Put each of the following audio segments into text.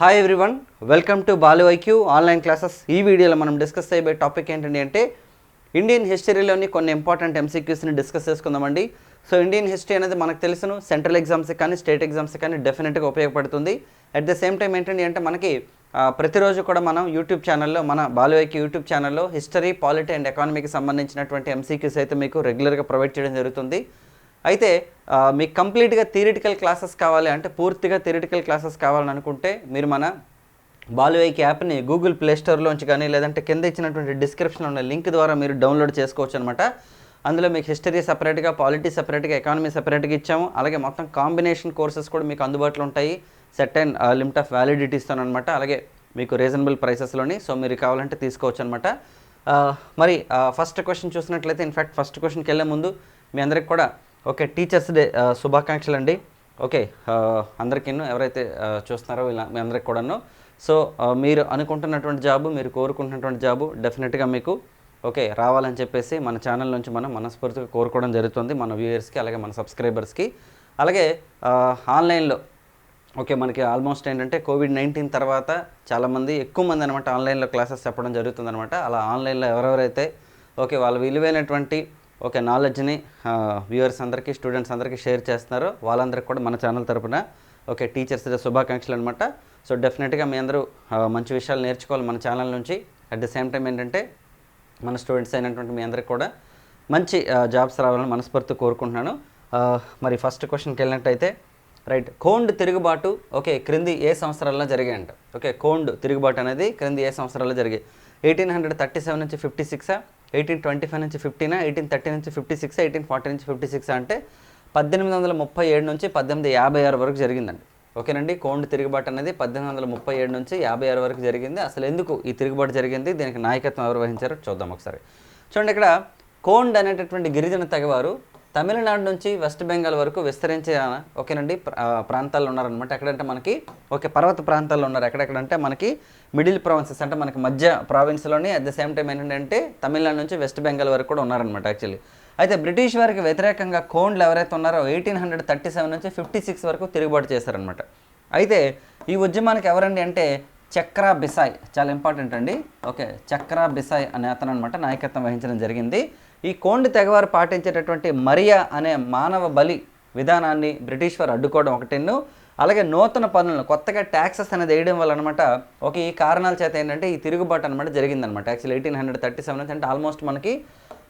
Hi everyone welcome to బాలివైక్యూ online classes ఈ వీడియోలో మనం డిస్కస్ చేయబోయే టాపిక్ ఏంటండి అంటే ఇండియన్ హిస్టరీలోని కొన్ని ఇంపార్టెంట్ ఎంసీక్యూస్ని డిస్కస్ చేసుకుందామండి. సో ఇండియన్ హిస్టరీ అనేది మనకు తెలుసును సెంట్రల్ ఎగ్జామ్స్ కానీ స్టేట్ ఎగ్జామ్స్ కానీ డెఫినెట్గా ఉపయోగపడుతుంది. అట్ ద సేమ్ టైం ఏంటండి అంటే మనకి ప్రతిరోజు కూడా మనం యూట్యూబ్ ఛానల్లో మన బాలు యూట్యూబ్ ఛానల్లో హిస్టరీ పాలిటీ అండ్ ఎకానమీకి సంబంధించినటువంటి ఎంసీక్యూస్ అయితే మీకు రెగ్యులర్గా ప్రొవైడ్ చేయడం జరుగుతుంది. అయితే మీకు కంప్లీట్గా థియరిటికల్ క్లాసెస్ కావాలి అంటే పూర్తిగా థియరిటికల్ క్లాసెస్ కావాలని అనుకుంటే మీరు మన బాలువైకి యాప్ని గూగుల్ ప్లే స్టోర్లోంచి కానీ లేదంటే కింద ఇచ్చినటువంటి డిస్క్రిప్షన్లో ఉన్న లింక్ ద్వారా మీరు డౌన్లోడ్ చేసుకోవచ్చు అనమాట అందులో మీకు హిస్టరీ సపరేట్గా పాలిటీ సపరేట్గా ఎకానమీ సపరేట్గా ఇచ్చాము. అలాగే మొత్తం కాంబినేషన్ కోర్సెస్ కూడా మీకు అందుబాటులో ఉంటాయి. సెట్ అండ్ లిమిట్ ఆఫ్ వ్యాలిడిటీస్తో అనమాట అలాగే మీకు రీజనబుల్ ప్రైసెస్లోని సో మీరు కావాలంటే తీసుకోవచ్చు అనమాట మరి ఫస్ట్ క్వశ్చన్ చూసినట్లయితే ఇన్ఫ్యాక్ట్ ఫస్ట్ క్వశ్చన్కి వెళ్ళే ముందు మీ అందరికి కూడా ఓకే టీచర్స్ డే శుభాకాంక్షలు అండి ఓకే అందరికీ ఎవరైతే చూస్తున్నారో వీళ్ళ మీ అందరికి కూడాను. సో మీరు అనుకుంటున్నటువంటి జాబు మీరు కోరుకుంటున్నటువంటి జాబు డెఫినెట్గా మీకు ఓకే రావాలని చెప్పేసి మన ఛానల్ నుంచి మనం మనస్ఫూర్తిగా కోరుకోవడం జరుగుతుంది మన వ్యూయర్స్కి అలాగే మన సబ్స్క్రైబర్స్కి. అలాగే ఆన్లైన్లో ఓకే మనకి ఆల్మోస్ట్ ఏంటంటే కోవిడ్ నైన్టీన్ తర్వాత చాలామంది ఎక్కువ మంది అనమాట ఆన్లైన్లో క్లాసెస్ చెప్పడం జరుగుతుంది అనమాట అలా ఆన్లైన్లో ఎవరెవరైతే ఓకే వాళ్ళ విలువైనటువంటి ఓకే నాలెడ్జ్ని వ్యూవర్స్ అందరికీ స్టూడెంట్స్ అందరికీ షేర్ చేస్తున్నారో. వాళ్ళందరికీ కూడా మన ఛానల్ తరపున ఓకే టీచర్స్ డే శుభాకాంక్షలు అనమాట సో డెఫినెట్గా మీ అందరూ మంచి విషయాలు నేర్చుకోవాలి మన ఛానల్ నుంచి. అట్ ది సేమ్ టైం ఏంటంటే మన స్టూడెంట్స్ అయినటువంటి మీ అందరికి కూడా మంచి జాబ్స్ రావాలని మనస్ఫూర్తి కోరుకుంటున్నాను. మరి ఫస్ట్ క్వశ్చన్కి వెళ్ళినట్టయితే రైట్ కోండ్ తిరుగుబాటు ఓకే క్రింది ఏ సంవత్సరాల్లో జరిగాయంట. ఓకే కోండ్ తిరుగుబాటు అనేది క్రింది ఏ సంవత్సరాల్లో జరిగాయి? ఎయిటీన్ హండ్రెడ్ థర్టీ సెవెన్ నుంచి ఫిఫ్టీ సిక్సా ఎయిటీన్ ట్వంటీ ఫైవ్ నుంచి ఫిఫ్టీన్? ఎయిటీన్ థర్టీ నుంచి ఫిఫ్టీ సిక్స్? ఎయిటీన్ ఫార్టీ నుంచి ఫిఫ్టీ సిక్స్ అంటే పద్దెనిమిది వందల ముప్పై ఏడు నుంచి పద్దెనిమిది యాభై ఆరు వరకు జరిగిందండి. ఓకేనండి? కోండ్ తిరుగుబాటు అనేది పద్దెనిమిది వందల ముప్పై ఏడు నుంచి యాభై ఆరు వరకు జరిగింది. అసలు ఎందుకు ఈ తిరుగుబాటు జరిగింది? దీనికి నాయకత్వం ఎవరు వహించారో చూద్దాం ఒకసారి. చూడండి ఇక్కడ కోండ్ అనేటటువంటి గిరిజన తెగవారు తమిళనాడు నుంచి వెస్ట్ బెంగాల్ వరకు విస్తరించే ఓకేనండి ప్రాంతాల్లో ఉన్నారనమాట ఎక్కడంటే మనకి ఓకే పర్వత ప్రాంతాల్లో ఉన్నారు. ఎక్కడెక్కడంటే మనకి మిడిల్ ప్రావిన్సెస్ అంటే మనకి మధ్య ప్రావిన్స్లోని అట్ ద సేమ్ టైం ఏంటంటే తమిళనాడు నుంచి వెస్ట్ బెంగాల్ వరకు కూడా ఉన్నారనమాట యాక్చువల్లీ. అయితే బ్రిటిష్ వారికి వ్యతిరేకంగా కోండ్లు ఎవరైతే ఉన్నారో ఎయిటీన్ హండ్రెడ్ థర్టీ సెవెన్ నుంచి ఫిఫ్టీ సిక్స్ వరకు తిరుగుబాటు చేశారనమాట అయితే ఈ ఉద్యమానికి ఎవరండి అంటే చక్రా బిసాయ్. చాలా ఇంపార్టెంట్ అండి. ఓకే చక్రా బిసాయ్ అనే అతను అనమాట నాయకత్వం వహించడం జరిగింది. ఈ కోండి తెగవారు పాటించేటటువంటి మరియా అనే మానవ బలి విధానాన్ని బ్రిటిష్ వారు అడ్డుకోవడం ఒకటిను అలాగే నూతన పనులను కొత్తగా ట్యాక్సెస్ అనేది వేయడం వల్ల అనమాట ఒక ఈ కారణాల చేత ఏంటంటే ఈ తిరుగుబాటు అనమాట జరిగిందనమాట actually eighteen hundred thirty seven నుంచి అంటే ఆల్మోస్ట్ మనకి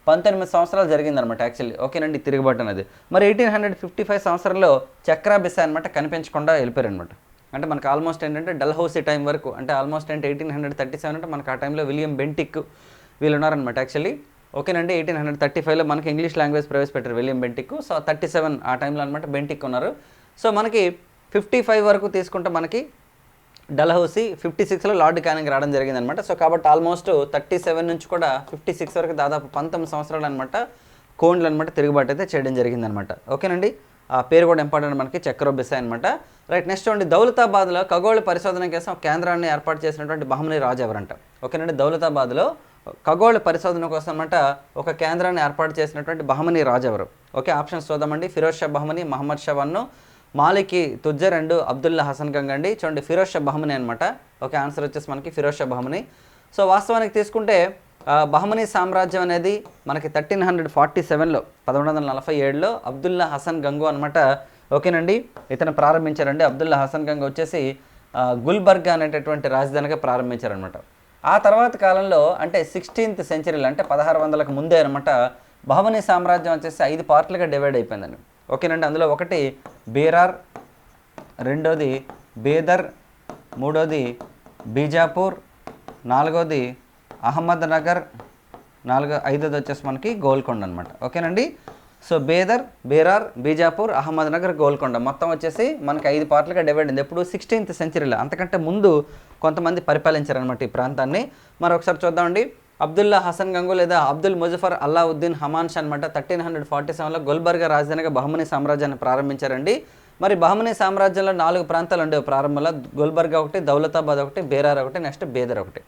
పంతొమ్మిది సంవత్సరాలు జరిగిందనమాట యాక్చువల్లీ. ఓకేనండి ఈ తిరుగుబాటు అనేది. మరి ఎయిటీన్ హండ్రెడ్ ఫిఫ్టీ ఫైవ్ సంవత్సరంలో చక్రాబిసా అనమాట కనిపించకుండా వెళ్ళిపోయారు అనమాట అంటే మనకు ఆల్మోస్ట్ ఏంటంటే డల్హౌసీ టైం వరకు అంటే ఆల్మోస్ట్ అంటే ఎయిటీన్ హండ్రెడ్ థర్టీ సెవెన్ అంటే మనకు ఆ టైంలో విలియం బెంటిక్ వీళ్ళు ఉన్నారనమాట యాక్చువల్లీ. ఓకేనండి ఎయిటీన్ హండ్రెడ్ థర్టీ ఫైవ్లో మనకి ఇంగ్లీష్ లాంగ్వేజ్ ప్రవేశపెట్టారు William Bentinck so thirty seven ఆ టైంలో అనమాట బెంటిక్ ఉన్నారు. సో మనకి ఫిఫ్టీ ఫైవ్ వరకు తీసుకుంటే మనకి డల్హౌసీ ఫిఫ్టీ సిక్స్లో లార్డ్ క్యానింగ్ రావడం జరిగింది అనమాట సో కాబట్టి ఆల్మోస్ట్ థర్టీ సెవెన్ నుంచి కూడా ఫిఫ్టీ సిక్స్ వరకు దాదాపు పంతొమ్మిది సంవత్సరాలు అనమాట కోండ్లు అనమాట తిరుగుబాటు అయితే చేయడం జరిగిందనమాట ఓకేనండి ఆ పేరు కూడా ఇంపార్టెంట్ మనకి చక్రోబిసాయి అనమాట రైట్ నెక్స్ట్ చూడండి దౌలతాబాద్లో ఖగోళ పరిశోధన కోసం కేంద్రాన్ని ఏర్పాటు చేసినటువంటి బహమని రాజు ఎవరంట. ఓకేనండి దౌలతాబాద్లో ఖగోళ పరిశోధన కోసం ఒక కేంద్రాన్ని ఏర్పాటు చేసినటువంటి బహమని రాజెవరు ఓకే ఆప్షన్స్ చూద్దామండి. ఫిరోజ్ షా బహమని మహమ్మద్ షా వన్ను మాలికి తుజ్జర్ అండ్ అబ్దుల్లా హసన్ గంగ్ అండి. చూడండి ఫిరోజ్ షా బహమని అనమాట ఓకే ఆన్సర్ వచ్చేసి మనకి ఫిరోజ్ షా బహమని. సో వాస్తవానికి తీసుకుంటే బహమనీ సామ్రాజ్యం అనేది మనకి థర్టీన్ హండ్రెడ్ ఫార్టీ సెవెన్లో పదకొండు వందల నలభై ఏడులో అబ్దుల్లా హసన్ గంగు అనమాట ఓకేనండి ఇతను ప్రారంభించారండి. అబ్దుల్లా హసన్ గంగ్ వచ్చేసి గుల్బర్గ్ అనేటటువంటి రాజధానిగా ప్రారంభించారనమాట ఆ తర్వాత కాలంలో అంటే సిక్స్టీన్త్ సెంచరీలో అంటే పదహారు వందలకు ముందే అనమాట బహమనీ సామ్రాజ్యం వచ్చేసి ఐదు పార్ట్లుగా డివైడ్ అయిపోయిందండి. ఓకేనండి అందులో ఒకటి బీరార్ రెండోది బీదర్ మూడోది బీజాపూర్ నాలుగోది అహ్మద్ నగర్ నాలుగో ఐదోది వచ్చేసి మనకి గోల్కొండ అనమాట ఓకేనండి? సో బేదర్ బేరార్ బీజాపూర్ అహ్మద్ నగర్ గోల్కొండ. మొత్తం వచ్చేసి మనకి ఐదు పార్ట్లుగా డివైడ్ అయింది ఎప్పుడు సిక్స్టీన్త్ సెంచరీలో అంతకంటే ముందు కొంతమంది పరిపాలించారనమాట ఈ ప్రాంతాన్ని. మరి ఒకసారి చూద్దామండి. అబ్దుల్లా హసన్ గంగు లేదా అబ్దుల్ ముజఫర్ అల్లావుద్దీన్ హమాన్ షా అనమాట థర్టీన్ హండ్రెడ్ ఫార్టీ సెవెన్లో గుల్బర్గా రాజధానిగా బహుమని సామ్రాజ్యాన్ని ప్రారంభించారండి. మరి బహుమని సామ్రాజ్యంలో నాలుగు ప్రాంతాలు ఉండేవి. ప్రారంభంలో గుల్బర్గా ఒకటి దౌలతాబాద్ ఒకటి బేరార్ ఒకటి నెక్స్ట్ బేదర్ ఒకటి.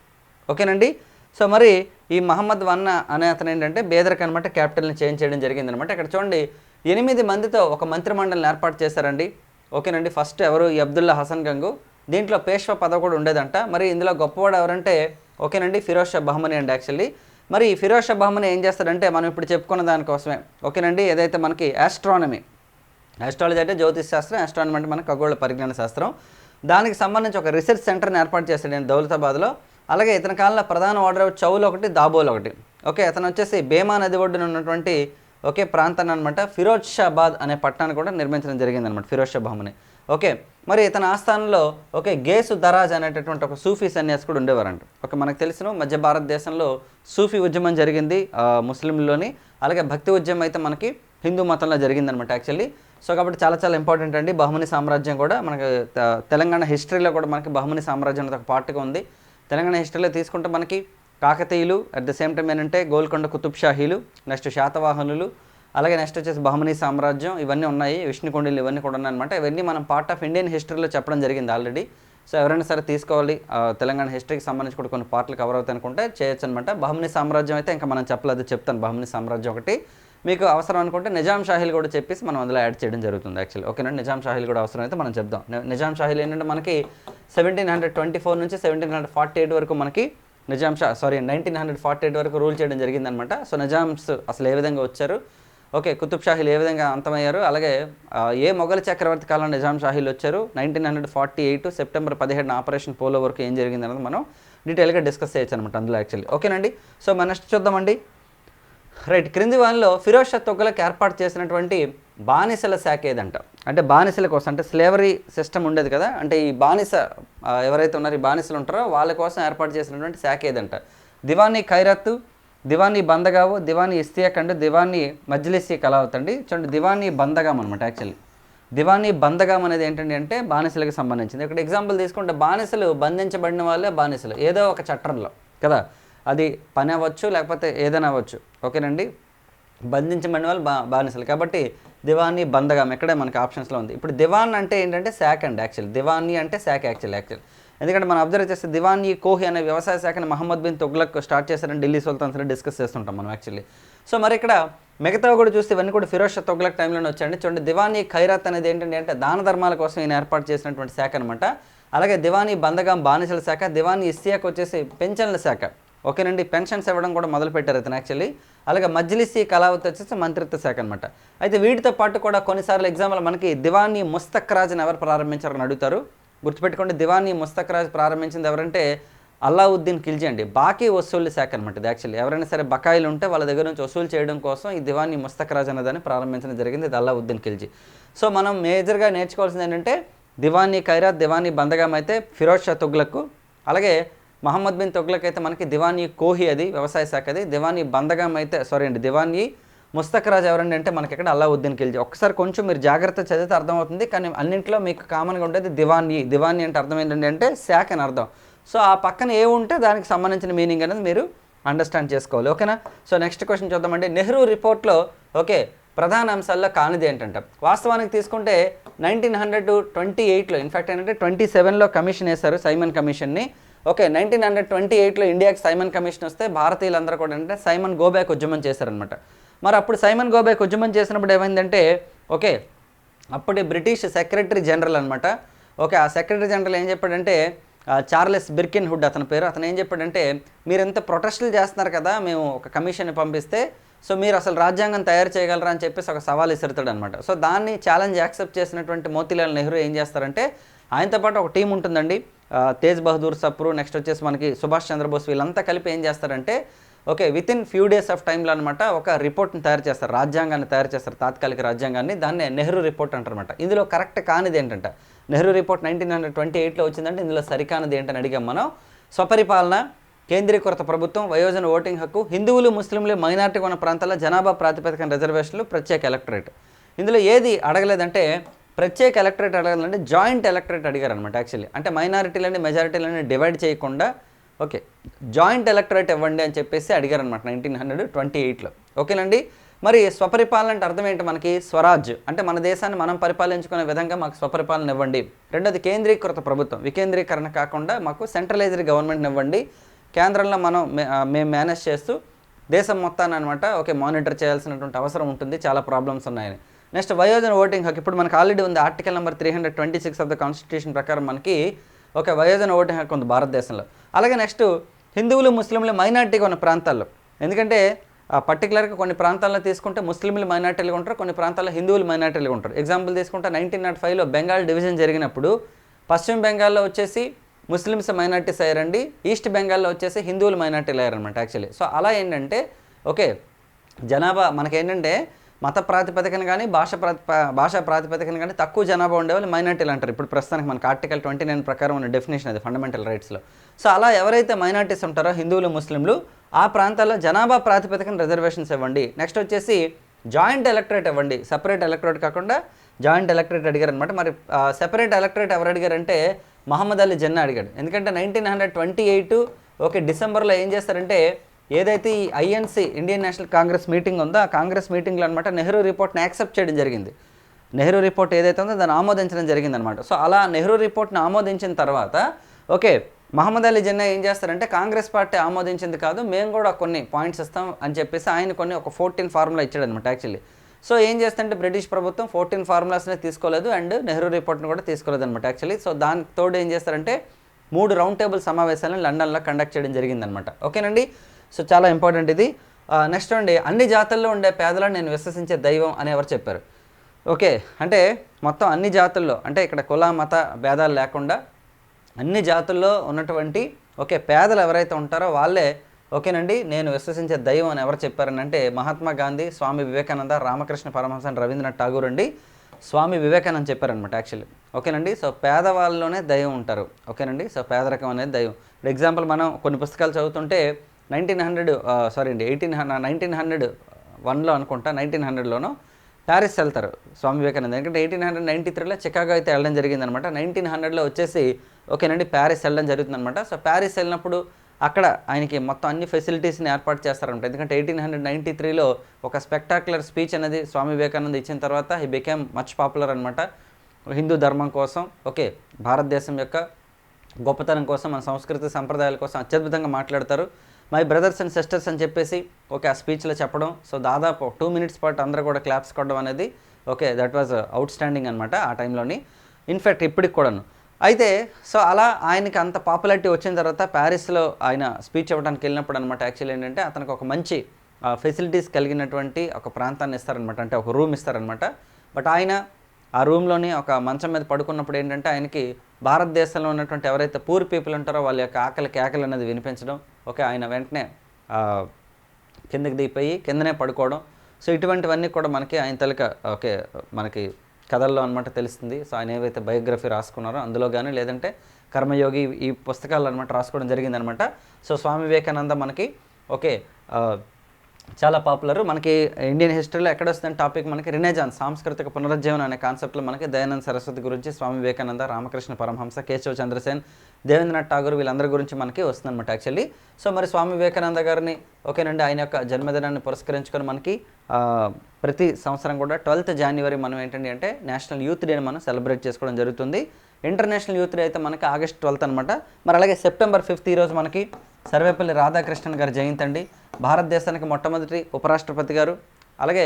ఓకేనండి? సో మరి ఈ మహమ్మద్ వన్న అనే అతను ఏంటంటే బేదర్కి అనమాట క్యాపిటల్ని చేంజ్ చేయడం జరిగిందనమాట ఇక్కడ చూడండి ఎనిమిది మందితో ఒక మంత్రిమండలిని ఏర్పాటు చేశారండి. ఓకేనండి ఫస్ట్ ఎవరు? ఈ అబ్దుల్లా హసన్ గంగు. దీంట్లో పేష్వా పదవి కూడా ఉండేదంట. మరి ఇందులో గొప్పవాడు ఎవరంటే ఓకేనండి ఫిరోజ్ షా బహమని అండి యాక్చువల్లీ మరి ఈ ఫిరోజ్ షా బహమని ఏం చేస్తాడంటే మనం ఇప్పుడు చెప్పుకున్న దానికోసమే. ఓకేనండి ఏదైతే మనకి ఆస్ట్రానమీ ఆస్ట్రాలజీ అంటే జ్యోతిష్ శాస్త్రం ఆస్ట్రానమీ అంటే మన ఖగోళ పరిజ్ఞాన శాస్త్రం. దానికి సంబంధించి ఒక రీసెర్చ్ సెంటర్ని ఏర్పాటు చేశాడు నేను దౌలతాబాద్లో. అలాగే ఇతని కాలంలో ప్రధాన వాటర్ చౌల్ ఒకటి దాబోల్ ఒకటి. ఓకే అతను వచ్చేసి భీమా నది ఒడ్డున ఉన్నటువంటి ఒకే ప్రాంతాన్ని అనమాట ఫిరోజ్ షాబాద్ అనే పట్టణాన్ని కూడా నిర్మించడం జరిగింది అనమాట ఫిరోజ్ షా ఓకే మరి ఇతని ఆస్థానంలో ఓకే గేసు దరాజ్ అనేటటువంటి ఒక సూఫీ సన్యాసి కూడా ఉండేవారంట. ఓకే మనకు తెలిసిన మధ్య భారతదేశంలో సూఫీ ఉద్యమం జరిగింది ముస్లింలోని అలాగే భక్తి ఉద్యమం అయితే మనకి హిందూ మతంలో జరిగిందనమాట యాక్చువల్లీ. సో కాబట్టి చాలా చాలా ఇంపార్టెంట్ అండి బహుమని సామ్రాజ్యం కూడా. మనకి తెలంగాణ హిస్టరీలో కూడా మనకి బహుమని సామ్రాజ్యం అనేది ఒక పార్ట్గా ఉంది. తెలంగాణ హిస్టరీలో తీసుకుంటే మనకి కాకతీయులు అట్ ద సేమ్ టైం ఏంటంటే గోల్కొండ కుతుబ్షాహీలు నెక్స్ట్ శాతవాహనులు అలాగే నెక్స్ట్ వచ్చేసి బహమనీ సామ్రాజ్యం ఇవన్నీ ఉన్నాయి విష్ణుకొండలు ఇవన్నీ కూడా ఉన్నాయన్నమాట. ఇవన్నీ మనం పార్ట్ ఆఫ్ ఇండియన్ హిస్టరీలో చెప్పడం జరిగింది ఆల్రెడీ సో ఎవరైనా సరే తీసుకోవాలి తెలంగాణ హిస్టరీకి సంబంధించి కూడా కొన్ని పార్ట్లు కవర్ అవుతాయి అనుకుంటే చేయొచ్చు అనమాట బహమనీ సామ్రాజ్యం అయితే ఇంకా మనం చెప్పలేదు చెప్తాను. బహమనీ సామ్రాజ్యం ఒకటి. మీకు అవసరం అనుకుంటే నిజాం షాహీలు కూడా చెప్పేసి మనం అందులో యాడ్ చేయడం జరుగుతుంది యాక్చువల్లీ ఓకేనండి నిజాం షాహీలు కూడా అవసరం అయితే మనం చెప్దాం. నిజాం షాహీలు ఏంటంటే మనకి సెవెంటీన్ హండ్రెడ్ ట్వంటీ ఫోర్ నుంచి సెవెంటీన్ హండ్రెడ్ ఫార్టీ ఎయిట్ వరకు మనకి Nizam Shah sorry nineteen hundred forty eight వరకు రూల్ చేయడం జరిగిందనమాట సో నిజాంస్ అసలు ఏ విధంగా వచ్చారు? ఓకే కుతుబ్ షాహీలు ఏ విధంగా అంతమయ్యారు? అలాగే ఏ మొఘల్ చక్రవర్తి కాలంలో నిజాం షాహీలు వచ్చారు? Nineteen hundred forty eight September పదిహేడున ఆపరేషన్ పోలో వరకు ఏం జరిగింది మనం డీటెయిల్గా డిస్కస్ చేయొచ్చు అనమాట అందులో యాక్చువల్లీ ఓకేనండి? సో మన నెక్స్ట్ చూద్దామండి. రైట్ క్రింది వానిలో ఫిరోజ్ షా తొగ్గలకు ఏర్పాటు చేసినటువంటి బానిసల శాఖ ఏదంట? అంటే బానిసల కోసం అంటే స్లేవరీ సిస్టమ్ ఉండేది కదా అంటే ఈ బానిస ఎవరైతే ఉన్నారో ఈ బానిసలు ఉంటారో వాళ్ళ కోసం ఏర్పాటు చేసినటువంటి శాఖ ఏదంట? దివానీ ఖైరత్తు దివానీ బందగావు దివానీ ఇస్తియాఖండ్ దివానీ మజ్లిసి కలావత్ అండి. చూడండి దివానీ బందగాం అనమాట యాక్చువల్లీ. దివానీ బందగాం అనేది ఏంటంటే అంటే బానిసలకు సంబంధించింది. ఇక్కడ ఎగ్జాంపుల్ తీసుకుంటే బానిసలు బంధించబడిన వాళ్ళే బానిసలు. ఏదో ఒక చట్టంలో కదా? అది పని అవ్వచ్చు లేకపోతే ఏదైనా అవ్వచ్చు. ఓకేనండి? బంధించబడిన వాళ్ళు బా బానిసలు. కాబట్టి దివానీ బందగాం ఇక్కడే మనకి ఆప్షన్స్లో ఉంది. ఇప్పుడు దివాన్ అంటే ఏంటంటే శాఖ అండి యాక్చువల్ దివాన్ని అంటే శాఖ యాక్చువల్ యాక్చువల్ ఎందుకంటే మనం అబ్జర్వ్ చేస్తే దివానీ కోహి అనే వ్యవసాయ శాఖని మహమ్మద్ బిన్ తుగ్లక్ స్టార్ట్ చేశారని ఢిల్లీ సుల్తాన్ డిస్కస్ చేస్తుంటాం మనం యాక్చువల్లీ సో మరి ఇక్కడ మిగతా కూడా చూస్తే ఇవన్నీ కూడా ఫిరోజ్ షా తొగ్లక్ టైంలోనే వచ్చాయండి. చూడండి దివానీ ఖైరాత్ అనేది ఏంటంటే అంటే దాన ధర్మాల కోసం ఈయన ఏర్పాటు చేసినటువంటి శాఖ అనమాట అలాగే దివానీ బందగం బానిసల శాఖ దివానీ ఇస్తియాక్ వచ్చేసి పెన్షన్ల శాఖ. ఓకేనండి పెన్షన్స్ ఇవ్వడం కూడా మొదలు పెట్టారు ఇతను యాక్చువల్లీ. అలాగే మజ్లిసి కళావతి వచ్చేసి మంత్రిత్వ శాఖ అనమాట అయితే వీటితో పాటు కూడా కొన్నిసార్లు ఎగ్జాంపుల్ మనకి దివానీ ముస్తక్ రాజ్ని ఎవరు ప్రారంభించారని అడుగుతారు. గుర్తుపెట్టుకోండి దివానీ ముస్తక్ రాజ్ ప్రారంభించింది ఎవరంటే అల్లావుద్దీన్ ఖిల్జీ అండి. బాకీ వసూలు శాఖ అనమాట ఇది యాక్చువల్లీ. ఎవరైనా సరే బకాయిలు ఉంటే వాళ్ళ దగ్గర నుంచి వసూలు చేయడం కోసం ఈ దివానీ ముస్తక్ రాజ్ అనేదాన్ని ప్రారంభించడం జరిగింది ఇది అల్లావుద్దీన్ ఖిల్జీ. సో మనం మేజర్గా నేర్చుకోవాల్సింది ఏంటంటే దివానీ ఖైరాత్ దివానీ బందగాం అయితే ఫిరోజ్ షా తుగ్లకు అలాగే మహమ్మద్ బిన్ తొగ్లక్ అయితే మనకి దివానీ కోహి అది వ్యవసాయ శాఖ అది. దివానీ బందగం అయితే సారీ అండి దివానీ ముస్తక్ రాజ్ ఎవరండి అంటే మనకి ఇక్కడ అల్లావుద్దీన్ ఖిల్జీ. ఒకసారి కొంచెం మీరు జాగ్రత్త చదివితే అర్థమవుతుంది కానీ అన్నింటిలో మీకు కామన్గా ఉండేది దివానీ. దివానీ అంటే అర్థం ఏంటంటే అంటే శాఖ అని అర్థం. సో ఆ పక్కన ఏ ఉంటే దానికి సంబంధించిన మీనింగ్ అనేది మీరు అండర్స్టాండ్ చేసుకోవాలి. ఓకేనా? సో నెక్స్ట్ క్వశ్చన్ చూద్దామండి. నెహ్రూ రిపోర్ట్లో ఓకే ప్రధాన అంశాల్లో కానిది ఏంటంటే వాస్తవానికి తీసుకుంటే నైన్టీన్ హండ్రెడ్ ట్వంటీ ఎయిట్లో ఇన్ఫ్యాక్ట్ ఏంటంటే ట్వంటీ సెవెన్లో కమిషన్ వేశారు సైమన్ కమిషన్ని. ఓకే నైన్టీన్ హండ్రెడ్ ట్వంటీ ఎయిట్లో ఇండియాకి సైమన్ కమిషన్ వస్తే భారతీయులందరూ కూడా అంటే సైమన్ గోబ్యాక్ ఉద్యమం చేశారనమాట మరి అప్పుడు సైమన్ గోబ్యాక్ ఉద్యమం చేసినప్పుడు ఏమైందంటే ఓకే అప్పటి బ్రిటిష్ సెక్రటరీ జనరల్ అనమాట ఓకే ఆ సెక్రటరీ జనరల్ ఏం చెప్పాడంటే చార్లెస్ బిర్కిన్ హుడ్ అతని పేరు. అతను ఏం చెప్పాడంటే మీరు ఎంత ప్రొటెస్టులు చేస్తున్నారు కదా మేము ఒక కమిషన్ని పంపిస్తే సో మీరు అసలు రాజ్యాంగం తయారు చేయగలరా? అని చెప్పేసి ఒక సవాల్ ఇసురుతాడు అనమాట సో దాన్ని ఛాలెంజ్ యాక్సెప్ట్ చేసినటువంటి మోతీలాల్ నెహ్రూ ఏం చేస్తారంటే ఆయనతో పాటు ఒక టీం ఉంటుందండి. తేజ్ బహదూర్ సప్రు నెక్స్ట్ వచ్చేసి మనకి సుభాష్ చంద్రబోస్ వీళ్ళంతా కలిపి ఏం చేస్తారంటే okay within few days of టైంలో అనమాట ఒక రిపోర్ట్ని తయారు చేస్తారు రాజ్యాంగాన్ని తయారు చేస్తారు తాత్కాలిక రాజ్యాంగాన్ని దాన్ని నెహ్రూ రిపోర్ట్ అంటారనమాట ఇందులో కరెక్ట్ కానిది ఏంటంటే? Nehru report nineteen hundred twenty ఎయిట్లో వచ్చిందంటే ఇందులో సరికానిది ఏంటని అడిగాం మనం. స్వపరిపాలన కేంద్రీకృత ప్రభుత్వం వయోజన ఓటింగ్ హక్కు హిందువులు ముస్లింలు మైనార్టీ ఉన్న ప్రాంతాల జనాభా ప్రాతిపదికన రిజర్వేషన్లు ప్రత్యేక ఎలక్టరేట్ ఇందులో ఏది అడగలేదంటే ప్రత్యేక ఎలక్టరేట్ అడగాలంటే జాయింట్ ఎలక్టరేట్ అడిగారు అనమాట యాక్చువల్లీ అంటే మైనారిటీలని మెజారిటీలని డివైడ్ చేయకుండా ఓకే జాయింట్ ఎలక్టరేట్ ఇవ్వండి అని చెప్పేసి అడిగారు అనమాట నైన్టీన్ హండ్రెడ్ ట్వంటీ ఎయిట్లో. ఓకేనండి? మరి స్వపరిపాలన అంటే అర్థం ఏంటి మనకి? స్వరాజ్. అంటే మన దేశాన్ని మనం పరిపాలించుకునే విధంగా మాకు స్వపరిపాలన ఇవ్వండి. రెండోది కేంద్రీకృత ప్రభుత్వం. వికేంద్రీకరణ కాకుండా మాకు సెంట్రలైజ్డ్ గవర్నమెంట్ ఇవ్వండి. కేంద్రంలో మనం మే- మేము మేనేజ్ చేస్తూ దేశం మొత్తాన్ని అనమాట ఓకే మానిటర్ చేయాల్సినటువంటి అవసరం ఉంటుంది. చాలా ప్రాబ్లమ్స్ ఉన్నాయని. నెక్స్ట్ వయోజన ఓటింగ్ హక్కు. ఇప్పుడు మనకు ఆల్రెడీ ఉంది article number three hundred twenty six of the constitution ప్రకారం మనకి ఓకే వయోజన ఓటింగ్ హక్కు ఉంది భారతదేశంలో. అలాగే నెక్స్ట్ హిందువులు ముస్లింలు మైనార్టీగా ఉన్న ప్రాంతాల్లో. ఎందుకంటే పర్టికులర్గా కొన్ని ప్రాంతాల్లో తీసుకుంటే ముస్లింలు మైనార్టీలుగా ఉంటారు కొన్ని ప్రాంతాల్లో హిందువులు మైనార్టీలుగా ఉంటారు. ఎగ్జాంపుల్ తీసుకుంటే నైన్టీన్ నాట్ ఫైవ్లో బెంగాల్ డివిజన్ జరిగినప్పుడు పశ్చిమ బెంగాల్లో వచ్చేసి ముస్లిమ్స్ మైనార్టీస్ అయ్యారండి ఈస్ట్ బెంగాల్లో వచ్చేసి హిందువులు మైనార్టీలు అయ్యారనమాట యాక్చువల్లీ సో అలా ఏంటంటే ఓకే జనాభా మనకేంటంటే మత ప్రాతిపదికన కానీ భాష ప్రాతి భాషా ప్రాతిపదికన కానీ తక్కువ జనాభా ఉండేవాళ్ళు మైనార్టీలు అంటారు. ఇప్పుడు ప్రస్తుతానికి మనకు ఆర్టికల్ ట్వంటీ నైన్ ప్రకారం ఉన్న డెఫినేషన్ అది ఫండమెంటల్ రైట్స్లో. సో అలా ఎవరైతే మైనార్టీస్ ఉంటారో హిందువులు ముస్లింలు ఆ ప్రాంతాల్లో జనాభా ప్రాతిపదికన రిజర్వేషన్స్ ఇవ్వండి. నెక్స్ట్ వచ్చేసి జాయింట్ ఎలక్టరేట్ ఇవ్వండి. సపరేట్ ఎలక్టరేట్ కాకుండా జాయింట్ ఎలక్టరేట్ అడిగారు అనమాట మరి సెపరేట్ ఎలక్టరేట్ ఎవరు అడిగారంటే మహమ్మద్ అలీ జన్నా అడిగాడు. ఎందుకంటే nineteen hundred twenty eight okay డిసెంబర్లో ఏం చేస్తారంటే ఏదైతే ఈ INC Indian national Congress meeting ఉందో ఆ కాంగ్రెస్ మీటింగ్లో అనమాట నెహ్రూ రిపోర్ట్ని యాక్సెప్ట్ చేయడం జరిగింది. నెహ్రూ రిపోర్ట్ ఏదైతే ఉందో దాన్ని ఆమోదించడం జరిగిందనమాట సో అలా నెహ్రూ రిపోర్ట్ని ఆమోదించిన తర్వాత ఓకే మహమ్మద్ అలీ జిన్నా ఏం చేస్తారంటే కాంగ్రెస్ పార్టీ ఆమోదించింది కాదు మేము కూడా కొన్ని పాయింట్స్ ఇస్తాం అని చెప్పేసి ఆయన కొన్ని ఒక ఫోర్టీన్ ఫార్ములా ఇచ్చాడనమాట యాక్చువల్లీ. సో ఏం చేస్తుంటే బ్రిటిష్ ప్రభుత్వం ఫోర్టీన్ ఫార్ములాస్ని తీసుకోలేదు అండ్ నెహ్రూ రిపోర్ట్ని కూడా తీసుకోలేదు అనమాట యాక్చువల్లీ. సో దాని తోడు ఏం చేస్తారంటే మూడు రౌండ్ టేబుల్ సమావేశాలను లండన్లో కండక్ట్ చేయడం జరిగిందనమాట ఓకేనండి? సో చాలా ఇంపార్టెంట్ ఇది. నెక్స్ట్ అండి అన్ని జాతుల్లో ఉండే పేదలను నేను విశ్వసించే దైవం అని ఎవరు చెప్పారు? ఓకే అంటే మొత్తం అన్ని జాతుల్లో అంటే ఇక్కడ కుల మత భేదాలు లేకుండా అన్ని జాతుల్లో ఉన్నటువంటి ఓకే పేదలు ఎవరైతే ఉంటారో వాళ్ళే ఓకేనండి నేను విశ్వసించే దైవం అని ఎవరు చెప్పారని అంటే మహాత్మా గాంధీ స్వామి వివేకానంద రామకృష్ణ పరమహంస రవీంద్రనాథ్ ఠాగూర్ అండి. స్వామి వివేకానంద చెప్పారనమాట యాక్చువల్లీ ఓకేనండి సో పేదవాళ్ళలోనే దైవం ఉంటారు. ఓకేనండి సో పేదరికం అనేది దైవం. ఎగ్జాంపుల్ మనం కొన్ని పుస్తకాలు చదువుతుంటే నైన్టీన్ హండ్రెడ్ సారీ అండి ఎయిటీన్ నైన్టీన్ హండ్రెడ్ వన్లో అనుకుంటా నైన్టీన్ హండ్రెడ్లోనో ప్యారిస్ వెళ్తారు స్వామి వివేకానంద. ఎందుకంటే ఎయిటీన్ హండ్రెడ్ నైంటీ త్రీలో చికాగో అయితే వెళ్ళడం జరిగిందనమాట. నైన్టీన్ హండ్రెడ్లో వచ్చేసి ఓకేనండి ప్యారిస్ వెళ్ళడం జరుగుతుందనమాట. సో ప్యారిస్ వెళ్ళినప్పుడు అక్కడ ఆయనకి మొత్తం అన్ని ఫెసిలిటీస్ని ఏర్పాటు చేస్తారంట ఎందుకంటే ఎయిటీన్ హండ్రెడ్ నైంటీ త్రీలో ఒక స్పెక్టాక్యులర్ స్పీచ్ అనేది స్వామి వివేకానంద ఇచ్చిన తర్వాత హీ బికేమ్ మచ్ పాపులర్ అనమాట. హిందూ ధర్మం కోసం ఓకే భారతదేశం యొక్క గొప్పతనం కోసం మన సంస్కృతి సంప్రదాయాల కోసం అత్యద్భుతంగా మాట్లాడతారు. మై బ్రదర్స్ అండ్ సిస్టర్స్ అని చెప్పేసి ఓకే ఆ స్పీచ్లో చెప్పడం. సో దాదాపు టూ మినిట్స్ పాటు అందరూ కూడా క్లాప్స్ కొట్టడం అనేది okay that was outstanding అనమాట ఆ టైంలోని. ఇన్ఫ్యాక్ట్ ఇప్పటికి కూడాను. అయితే సో అలా ఆయనకి అంత పాపులారిటీ వచ్చిన తర్వాత ప్యారిస్లో ఆయన స్పీచ్ ఇవ్వడానికి వెళ్ళినప్పుడు అనమాట యాక్చువల్లీ ఏంటంటే అతనికి ఒక మంచి ఫెసిలిటీస్ కలిగినటువంటి ఒక ప్రాంతాన్ని ఇస్తారనమాట అంటే ఒక రూమ్ ఇస్తారనమాట బట్ ఆయన ఆ రూమ్లోని ఒక మంచం మీద పడుకున్నప్పుడు ఏంటంటే ఆయనకి భారతదేశంలో ఉన్నటువంటి ఎవరైతే పూర్ పీపుల్ ఉంటారో వాళ్ళ యొక్క ఆకలి కేకలు అనేది వినిపించడం ఓకే ఆయన వెంటనే కిందకి దిగిపోయి కిందనే పడుకోవడం. సో ఇటువంటివన్నీ కూడా మనకి ఆయన తలక ఓకే మనకి కథల్లో అనమాట తెలుస్తుంది. సో ఆయన ఏవైతే బయోగ్రఫీ రాసుకున్నారో అందులో కానీ లేదంటే కర్మయోగి ఈ పుస్తకాలు అనమాట రాసుకోవడం జరిగిందనమాట సో స్వామి వివేకానంద మనకి ఓకే చాలా పాపులర్ మనకి ఇండియన్ హిస్టరీలో ఎక్కడ వస్తుంది టాపిక్ మనకి రినేజాన్ సాంస్కృతిక పునరుజ్జీవనం అనే కాన్సెప్ట్లో మనకి దయానంద సరస్వతి గురించి స్వామి వివేకానంద రామకృష్ణ పరమహంస కేశవ చంద్రసేన్ దేవేంద్రనాథ్ ఠాగూర్ వీళ్ళందరి గురించి మనకి వస్తుందన్నమాట యాక్చువల్లీ సో మరి స్వామి వివేకానంద గారిని ఓకేనండి ఆయన యొక్క జన్మదినాన్ని పురస్కరించుకొని మనకి ప్రతి సంవత్సరం కూడా ట్వెల్త్ జనవరి మనం ఏంటండి అంటే నేషనల్ యూత్ డేని మనం సెలబ్రేట్ చేసుకోవడం జరుగుతుంది. ఇంటర్నేషనల్ యూత్ డే అయితే మనకి ఆగస్ట్ ట్వెల్త్ అనమాట మరి అలాగే సెప్టెంబర్ ఫిఫ్త్ ఈరోజు మనకి సర్వేపల్లి రాధాకృష్ణన్ గారి జయంతి అండి. భారతదేశానికి మొట్టమొదటి ఉపరాష్ట్రపతి గారు. అలాగే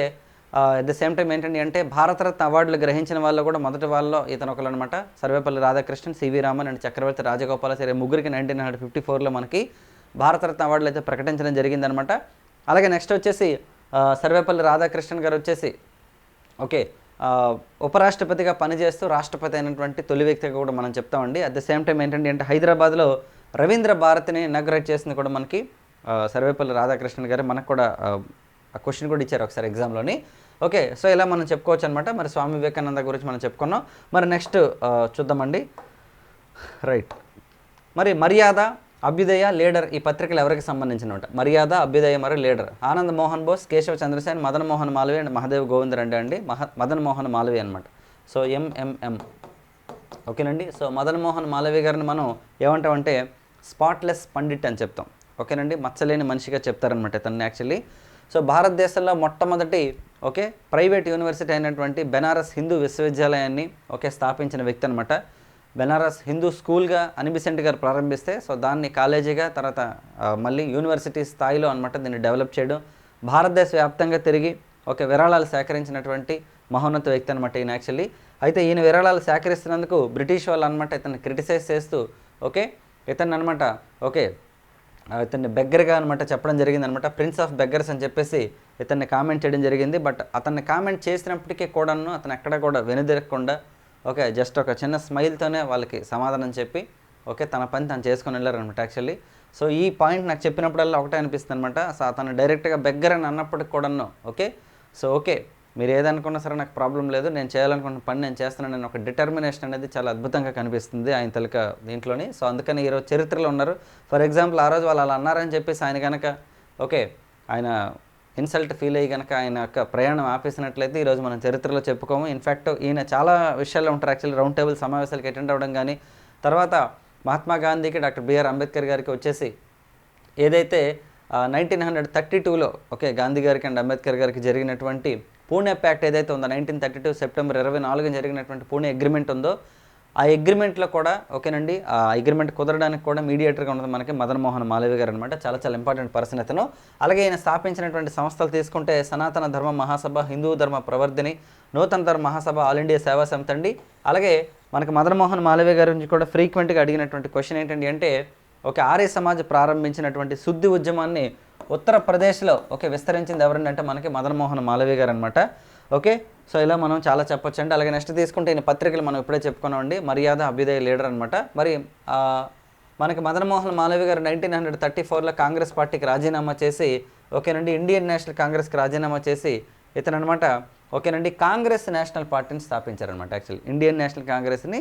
అట్ ద సేమ్ టైం ఏంటంటే అంటే భారతరత్న అవార్డులు గ్రహించిన వాళ్ళు కూడా మొదటి వాళ్ళలో ఇతను ఒకరు అనమాట Sarvepalli Radhakrishnan C V Raman and Chakravarti Rajagopalachari ముగ్గురికి నైన్టీన్ హండ్రెడ్ ఫిఫ్టీ ఫోర్లో మనకి భారతరత్న అవార్డులు అయితే ప్రకటించడం జరిగిందనమాట. అలాగే నెక్స్ట్ వచ్చేసి సర్వేపల్లి రాధాకృష్ణన్ గారు వచ్చేసి ఓకే ఉపరాష్ట్రపతిగా పనిచేస్తూ రాష్ట్రపతి అయినటువంటి తొలి వ్యక్తిగా కూడా మనం చెప్తామండి. అట్ ద సేమ్ టైం ఏంటంటే అంటే హైదరాబాద్లో రవీంద్ర భారతిని ఇనాగ్రేట్ చేసింది కూడా మనకి సర్వేపల్లి రాధాకృష్ణన్ గారు. మనకు కూడా ఆ, ఆ క్వశ్చన్ కూడా ఇచ్చారు ఒకసారి ఎగ్జామ్లోని ఓకే సో ఇలా మనం చెప్పుకోవచ్చు అనమాట మరి స్వామి వివేకానంద గురించి మనం చెప్పుకున్నాం. మరి నెక్స్ట్ చూద్దామండి. రైట్ మరి మర్యాద అభ్యుదయ లీడర్ ఈ పత్రికలు ఎవరికి సంబంధించినమాట మర్యాద అభ్యుదయ మరియు లీడర్. ఆనంద్ మోహన్ బోస్ కేశవ చంద్రసేన్ మదన్ మోహన్ మాలవి అండ్ మహాదేవ్ గోవింద్ రెడ్డి అండి. మహ మదన్ మోహన్ మాలవి అనమాట సో ఎంఎంఎం ఓకేనండి సో మదన్ మోహన్ మాలవి గారిని మనం ఏమంటామంటే స్పాట్లెస్ పండిట్ అని చెప్తాం. ఓకేనండి? మచ్చలేని మనిషిగా చెప్తారనమాట తను యాక్చువల్లీ. సో భారతదేశంలో మొట్టమొదటి ఓకే ప్రైవేట్ యూనివర్సిటీ అయినటువంటి బెనారస్ హిందూ విశ్వవిద్యాలయాన్ని ఓకే స్థాపించిన వ్యక్తి అనమాట బెనారస్ హిందూ స్కూల్గా అనిబిసెంట్ గారు ప్రారంభిస్తే సో దాన్ని కాలేజీగా తర్వాత మళ్ళీ యూనివర్సిటీ స్థాయిలో అనమాట దీన్ని డెవలప్ చేయడం భారతదేశ వ్యాప్తంగా తిరిగి ఒక విరాళాలు సేకరించినటువంటి మహోన్నత వ్యక్తి అనమాట ఈయన యాక్చువల్లీ. అయితే ఈయన విరాళాలు సేకరిస్తున్నందుకు బ్రిటిష్ వాళ్ళు అనమాట ఇతను క్రిటిసైజ్ చేస్తూ ఓకే ఇతన్ని అనమాట ఓకే ఇతన్ని బెగ్గర్గా అనమాట చెప్పడం జరిగింది అనమాట ప్రిన్స్ ఆఫ్ బెగ్గర్స్ అని చెప్పేసి ఇతన్ని కామెంట్ చేయడం జరిగింది. బట్ అతన్ని కామెంట్ చేసినప్పటికీ కూడాను అతను ఎక్కడ కూడా వెనుదిరగకుండా ఓకే జస్ట్ ఒక చిన్న స్మైల్తోనే వాళ్ళకి సమాధానం చెప్పి ఓకే తన పని తను చేసుకొని వెళ్ళారనమాట యాక్చువల్లీ సో ఈ పాయింట్ నాకు చెప్పినప్పుడల్లా ఒకటే అనిపిస్తుంది అనమాట సో అతను డైరెక్ట్గా బెగ్గర్ అని అన్నప్పటికి కూడాను ఓకే. సో ఓకే మీరు ఏదనుకున్నా సరే నాకు ప్రాబ్లం లేదు నేను చేయాలనుకున్న పని నేను చేస్తున్నాను నేను ఒక డిటర్మినేషన్ అనేది చాలా అద్భుతంగా కనిపిస్తుంది ఆయన తలక దీంట్లోని. సో అందుకని ఈరోజు చరిత్రలో ఉన్నారు. ఫర్ ఎగ్జాంపుల్ ఆ రోజు వాళ్ళు అలా అన్నారని చెప్పేసి ఆయన కనుక ఓకే ఆయన ఇన్సల్ట్ ఫీల్ అయ్యి కనుక ఆయన యొక్క ప్రయాణం ఆపేసినట్లయితే ఈరోజు మనం చరిత్రలో చెప్పుకోము. ఇన్ఫ్యాక్ట్ ఈయన చాలా విషయాల్లో ఉంటారు. యాక్చువల్లీ రౌండ్ టేబుల్ సమావేశాలకు అటెండ్ అవ్వడం కానీ తర్వాత మహాత్మా గాంధీకి డాక్టర్ బిఆర్ అంబేద్కర్ గారికి వచ్చేసి ఏదైతే నైన్టీన్ హండ్రెడ్ థర్టీ టూలో ఓకే గాంధీ గారికి అండ్ అంబేద్కర్ గారికి జరిగినటువంటి పూణే ప్యాక్ట్ ఏదైతే ఉందో నైన్టీన్ థర్టీ టూ సెప్టెంబర్ ఇరవై నాలుగున జరిగినటువంటి పూణే అగ్రిమెంట్ ఉందో ఆ అగ్రిమెంట్లో కూడా ఓకేనండి ఆ అగ్రిమెంట్ కుదరడానికి కూడా మీడియేటర్గా ఉన్నది మనకి మదన్ మోహన్ మాలవి గారు అనమాట చాలా చాలా ఇంపార్టెంట్ పర్సన్ అతను. అలాగే ఆయన స్థాపించినటువంటి సంస్థలు తీసుకుంటే సనాతన ధర్మ మహాసభ హిందూ ధర్మ ప్రవర్ధిని నూతన ధర్మ మహాసభ ఆల్ ఇండియా సేవా సమితి అండి. అలాగే మనకి మదన్ మోహన్ మాలవి గారి నుంచి కూడా ఫ్రీక్వెంట్గా అడిగినటువంటి క్వశ్చన్ ఏంటండి అంటే ఒక ఆర్య సమాజ్ ప్రారంభించినటువంటి శుద్ధి ఉద్యమాన్ని ఉత్తరప్రదేశ్లో ఓకే విస్తరించింది ఎవరండి అంటే మనకి మదన్మోహన్ మాలవీ మాలవి గారు అనమాట ఓకే సో ఇలా మనం చాలా చెప్పొచ్చు అండి అలాగే నెక్స్ట్ తీసుకుంటే ఈయన పత్రికలు మనం ఇప్పుడే చెప్పుకున్నామండి. మర్యాద అభ్యుదయ లీడర్ అనమాట మరి మనకి మదన్మోహన్ మాలవీ గారు నైన్టీన్ హండ్రెడ్ థర్టీ ఫోర్లో కాంగ్రెస్ పార్టీకి రాజీనామా చేసి ఓకేనండి ఇండియన్ నేషనల్ కాంగ్రెస్కి రాజీనామా చేసి ఇతను అనమాట ఓకేనండి కాంగ్రెస్ నేషనల్ పార్టీని స్థాపించారనమాట యాక్చువల్లీ. ఇండియన్ నేషనల్ కాంగ్రెస్ని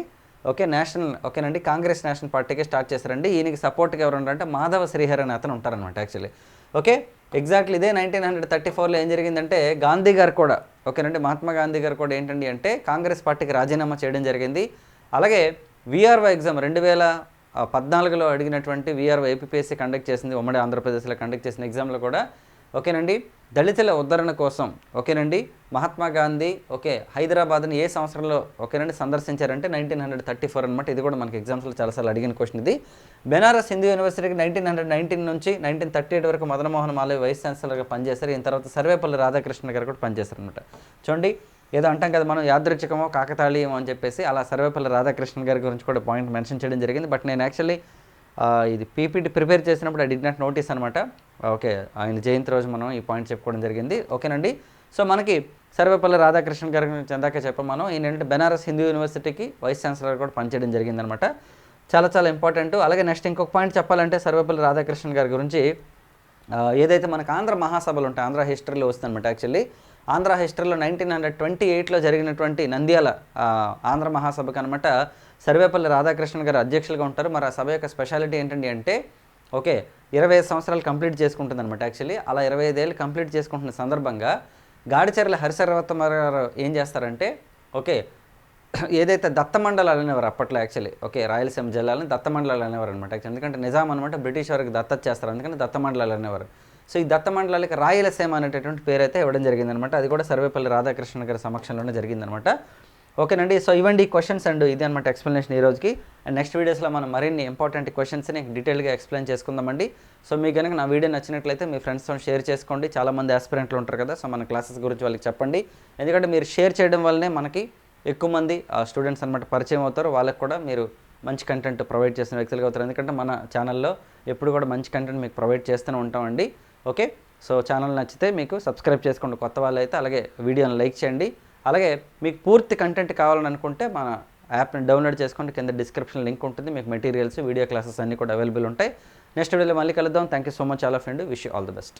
ఓకే నేషనల్ ఓకేనండి కాంగ్రెస్ నేషనల్ పార్టీకి స్టార్ట్ చేశారండి. ఈయనకి సపోర్ట్గా ఎవరు ఉన్నారంటే మాధవ శ్రీహరి అనే అతను ఉంటారనమాట యాక్చువల్లీ. ఓకే? ఎగ్జాక్ట్లీ ఇదే నైన్టీన్ హండ్రెడ్ థర్టీ ఫోర్లో ఏం జరిగిందంటే గాంధీ గారు కూడా ఓకేనండి? మహాత్మా గాంధీ గారు కూడా ఏంటండి అంటే కాంగ్రెస్ పార్టీకి రాజీనామా చేయడం జరిగింది. అలాగే విఆర్ఓ ఎగ్జామ్ రెండు వేల పద్నాలుగులో అడిగినటువంటి విఆర్ఓ ఏపీఎస్సీ కండక్ట్ చేసింది ఉమ్మడి ఆంధ్రప్రదేశ్లో కండక్ట్ చేసిన ఎగ్జామ్లో కూడా ఓకేనండి. దళితుల ఉద్ధరణ కోసం ఓకేనండి. మహాత్మా గాంధీ ఓకే హైదరాబాద్ని ఏ సంవత్సరంలో ఓకేనండి సందర్శించారంటే నైన్టీన్ హండ్రెడ్ థర్టీ ఫోర్ అనమాట ఇది కూడా మనకి ఎగ్జామ్స్లో చాలాసార్లు అడిగిన క్వశ్చన్ ఇది. బెనారస్ హిందూ యూనివర్సిటీకి నైన్టీన్ హండ్రెడ్ నైన్టీన్ నుంచి నైన్టీన్ థర్టీ ఎయిట్ వరకు మదనమోహన్ మోహన్ వైస్ ఛాన్సలర్గా పనిచేశారు. ఈయన తర్వాత సర్వేపల్లి రాధాకృష్ణ గారు కూడా పనిచేశారు అనమాట చూడండి ఏదో అంటాం కదా మనం యాదృచ్ఛికమో కాకతాళీయమో అని చెప్పేసి అలా సర్వేపల్లి రాధాకృష్ణ గారి గురించి కూడా పాయింట్ మెన్షన్ చేయడం జరిగింది. బట్ నేను యాక్చువల్లీ ఇది పీపీటీ ప్రిపేర్ చేసినప్పుడు ఐ డి నాట్ నోటీస్ అనమాట ఓకే ఆయన జయంతి రోజు మనం ఈ పాయింట్ చెప్పుకోవడం జరిగింది. ఓకేనండి? సో మనకి సర్వేపల్లి రాధాకృష్ణ గారి గురించి ఇందాక చెప్పాం మనం. ఈయన ఏంటంటే బెనారస్ హిందూ యూనివర్సిటీకి వైస్ ఛాన్సలర్ కూడా పనిచేయడం జరిగిందనమాట చాలా చాలా ఇంపార్టెంట్. అలాగే నెక్స్ట్ ఇంకొక పాయింట్ చెప్పాలంటే సర్వేపల్లి రాధాకృష్ణ గారి గురించి ఏదైతే మనకు ఆంధ్ర మహాసభలు ఉంటాయి ఆంధ్ర హిస్టరీలో వస్తుందన్నమాట యాక్చువల్లీ. ఆంధ్ర హిస్టరీలో నైన్టీన్ హండ్రెడ్ ట్వంటీ ఎయిట్లో జరిగినటువంటి నంద్యాల ఆంధ్ర మహాసభకు అనమాట సర్వేపల్లి రాధాకృష్ణ గారు అధ్యక్షులుగా ఉంటారు. మరి ఆ సభ యొక్క స్పెషాలిటీ ఏంటండి అంటే ఓకే ఇరవై ఐదు సంవత్సరాలు కంప్లీట్ చేసుకుంటుంది అనమాట యాక్చువల్లీ. అలా ఇరవై ఐదేళ్ళు కంప్లీట్ చేసుకుంటున్న సందర్భంగా గాడిచెర్ల హరిశర్వత్తమ గారు ఏం చేస్తారంటే ఓకే ఏదైతే దత్తమండలాలు అనేవారు అప్పట్లో యాక్చువల్లీ ఓకే రాయలసీమ జిల్లాలని దత్తమండలాలు అనేవారు అనమాట ఎందుకంటే నిజాం అనమాట బ్రిటిష్ వారికి దత్తత చేస్తారు. అందుకని దత్తమండలాలు అనేవారు. సో ఈ దత్తమండలాలకి రాయలసీమ అనేటటువంటి పేరు అయితే ఇవ్వడం జరిగిందనమాట. అది కూడా సర్వేపల్లి రాధాకృష్ణ గారి సమక్షంలోనే జరిగిందనమాట. ఓకేనండి సో ఇవ్వండి క్వశ్చన్స్ అండ్ ఇది అనమాట ఎక్స్ప్లెనేషన్ ఈ రోజుకి. అండ్ నెక్స్ట్ వీడియోస్లో మనం మరిన్ని ఇంపార్టెంట్ క్వశ్చన్స్ని డీటెయిల్గా ఎక్స్ప్లెయిన్ చేసుకుందామండి. సో మీకు కనుక నా వీడియో నచ్చినట్లయితే మీ ఫ్రెండ్స్తో షేర్ చేసుకోండి. చాలామంది ఆస్పిరెంట్లు ఉంటారు కదా సో మన క్లాసెస్ గురించి వాళ్ళకి చెప్పండి. ఎందుకంటే మీరు షేర్ చేయడం వల్లనే మనకి ఎక్కువ మంది స్టూడెంట్స్ అనమాట పరిచయం అవుతారు. వాళ్ళకి కూడా మీరు మంచి కంటెంట్ ప్రొవైడ్ చేసిన వ్యక్తులుగా అవుతారు. ఎందుకంటే మన ఛానల్లో ఎప్పుడు కూడా మంచి కంటెంట్ మీకు ప్రొవైడ్ చేస్తూనే ఉంటామండి. ఓకే? సో ఛానల్ నచ్చితే మీకు సబ్స్క్రైబ్ చేసుకోండి కొత్త వాళ్ళు అయితే అలాగే వీడియోని లైక్ చేయండి. అలాగే మీకు పూర్తి కంటెంట్ కావాలని అనుకుంటే మన యాప్ని డౌన్లోడ్ చేసుకోండి. కింద డిస్క్రిప్షన్ లింక్ ఉంటుంది. మీకు మెటీరియల్స్ వీడియో క్లాసెస్ అన్నీ కూడా అవైలబుల్ ఉంటాయి. నెక్స్ట్ వీడియోలో మళ్ళీ కలుద్దాం. Thank you so much all of and wish all the best.